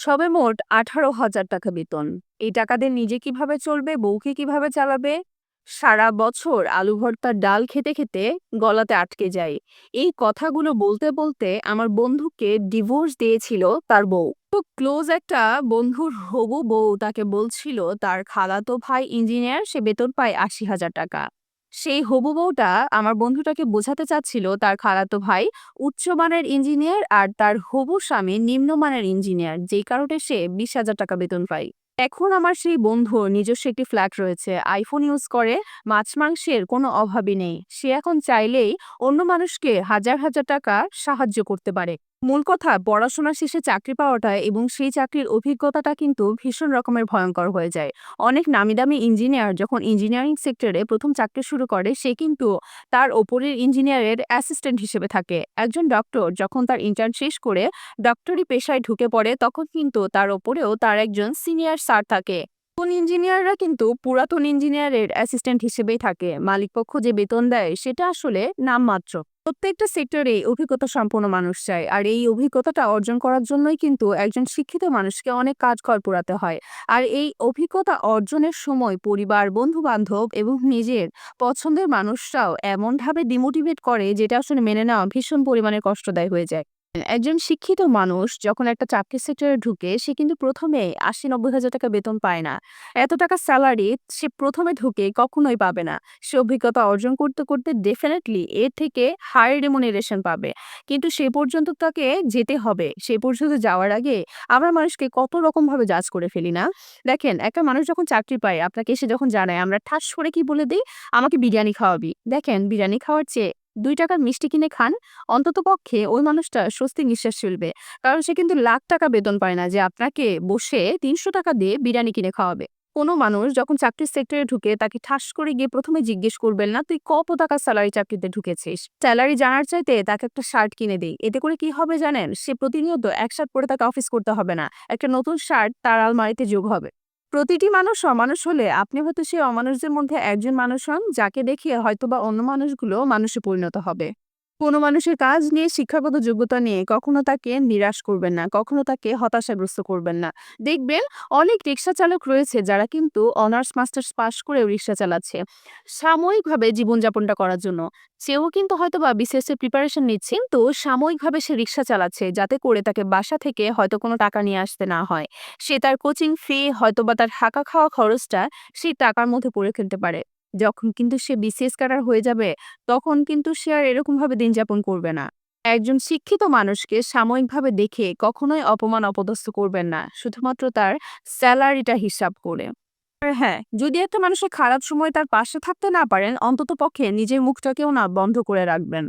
সবে মোট আঠারো হাজার টাকা বেতন। এই টাকা দিয়ে নিজে কীভাবে চলবে, বউকে কীভাবে চালাবে? সারা বছর আলু ভর্তার ডাল খেতে খেতে গলাতে আটকে যায়। এই কথাগুলো বলতে বলতে আমার বন্ধুকে ডিভোর্স দিয়েছিল তার বউ। খুব ক্লোজ একটা বন্ধুর হবু বউ তাকে বলছিল, তার খালাতো ভাই ইঞ্জিনিয়ার, সে বেতন পায় আশি হাজার টাকা। সেই হবু বউটা আমার বন্ধুটাকে বোঝাতে চাচ্ছিল তার খালাতো ভাই উচ্চমানের ইঞ্জিনিয়ার আর তার হবু স্বামী নিম্নমানের ইঞ্জিনিয়ার, যেই কারণে সে বিশ হাজার টাকা বেতন পায়। এখন আমার সেই বন্ধুর নিজস্ব একটি ফ্ল্যাট রয়েছে। আইফোন ইউজ করে, মাছ মাংসের কোনো অভাবই নেই। সে এখন চাইলেই অন্য মানুষকে হাজার হাজার টাকা সাহায্য করতে পারে। মূল কথা পড়াশোনা শেষে চাকরি পাওয়াটা এবং সেই চাকরির অভিজ্ঞতাটা কিন্তু ভীষণ রকমের ভয়ঙ্কর হয়ে যায়। অনেক নামি দামি ইঞ্জিনিয়ার যখন ইঞ্জিনিয়ারিং সেক্টরে প্রথম চাকরি শুরু করে, সে কিন্তু তার ওপরের ইঞ্জিনিয়ারের অ্যাসিস্ট্যান্ট হিসেবে থাকে। একজন ডক্টর যখন তার ইন্টার্ন শেষ করে ডক্টরি পেশায় ঢুকে পড়ে, তখন কিন্তু তার ওপরেও তার একজন সিনিয়র স্যার থাকে। নতুন ইঞ্জিনিয়াররা কিন্তু পুরাতন ইঞ্জিনিয়ারের অ্যাসিস্ট্যান্ট হিসেবেই থাকে। মালিকপক্ষ যে বেতন দেয়, সেটা আসলে নামমাত্র। প্রত্যেকটা সেক্টরে অভিজ্ঞতা সম্পন্ন মানুষ চাই আর এই অভিজ্ঞতাটা অর্জন করার জন্যই কিন্তু একজন শিক্ষিত মানুষকে অনেক কাজ কর পোড়াতে হয়। আর এই অভিজ্ঞতা অর্জনের সময় পরিবার বন্ধু বান্ধব এবং নিজের পছন্দের মানুষরাও এমনভাবে ডিমোটিভেট করে যেটা আসলে মেনে নেওয়া ভীষণ পরিমাণে কষ্টদায় হয়ে যায়। একজন শিক্ষিত মানুষ যখন একটা চাকরি সেক্টরে ঢুকে, সে কিন্তু প্রথমে আশি নব্বই হাজার টাকা বেতন পায় না। এত টাকা স্যালারি সে প্রথমে ঢুকে কখনোই পাবে না। সে অভিজ্ঞতা অর্জন করতে করতে ডেফিনেটলি এর থেকে হাই রেমুনারেশন পাবে। কিন্তু সে পর্যন্ত তাকে যেতে হবে। সে পর্যন্ত যাওয়ার আগে আমরা মানুষকে কত রকম ভাবে জাজ করে ফেলি না? দেখেন, একটা মানুষ যখন চাকরি পায়, আপনাকে এসে যখন জানায়, আমরা ঠাস করে কি বলে দিই? আমাকে বিরিয়ানি খাওয়াবি। দেখেন, বিরিয়ানি খাওয়ার চেয়ে দুই টাকার মিষ্টি কিনে খান, অন্তত পক্ষে ওই মানুষটা স্বস্তি নিঃশ্বাস ফেলবে। কারণ সে কিন্তু লাখ টাকা বেতন পায় না যে আপনাকে বসে তিনশো টাকা দিয়ে বিরিয়ানি কিনে খাওয়াবে। কোনো মানুষ যখন চাকরির সেক্টরে ঢুকে তাকে ঠাস করে গিয়ে প্রথমে জিজ্ঞেস করবেন, না, তুই কত টাকা স্যালারি চাকরিতে ঢুকেছিস? স্যালারি জানার চাইতে তাকে একটা শার্ট কিনে দেই। এতে করে কি হবে জানেন? সে প্রতিনিয়ত এক শার্ট পরে তাকে অফিস করতে হবে না। একটা নতুন শার্ট তার আলমারিতে যোগ হবে। প্রতিটি মানুষ অমানুষ হলে আপনি হয়তো সেই অমানুষদের মধ্যে একজন মানুষ হন, যাকে দেখিয়ে হয়তোবা অন্য মানুষগুলো মানুষে পরিণত হবে। কোনো মানুষের কাজ নিয়ে, শিক্ষাগত যোগ্যতা নিয়ে কখনো তাকে নিরাশ করবেন না, কখনো তাকে হতাশাগ্রস্ত করবেন না। দেখবেন অনেক রিক্সা চালক রয়েছে যারা কিন্তু অনার্স, মাস্টার্স পাশ করেও রিক্সা চালাচ্ছে। সাময়িকভাবে জীবনযাপনটা করার জন্য। সেও কিন্তু হয়তো বা বিসিএস প্রিপারেশন নিচ্ছে তো সাময়িকভাবে সে রিক্সা চালাচ্ছে যাতে করে তাকে বাসা থেকে হয়তো কোনো টাকা নিয়ে আসতে না হয়। সে তার কোচিং ফি হয়তো বা তার থাকা খাওয়া খরচটা সেই টাকার মধ্যে পড়ে ফেলতে পারে। যখন কিন্তু সে বিসিএস ক্যাডার হয়ে যাবে, তখন কিন্তু সে আর এরকমভাবে দিন যাপন করবে না। একজন শিক্ষিত মানুষকে সাময়িকভাবে দেখে কখনোই অপমান অপদস্থ করবেন না, শুধুমাত্র তার স্যালারিটা হিসাব করে। হ্যাঁ যদি একটা মানুষের খারাপ সময় তার পাশে থাকতে না পারেন অন্তত পক্ষে নিজের মুখটাকেও না বন্ধ করে রাখবেন।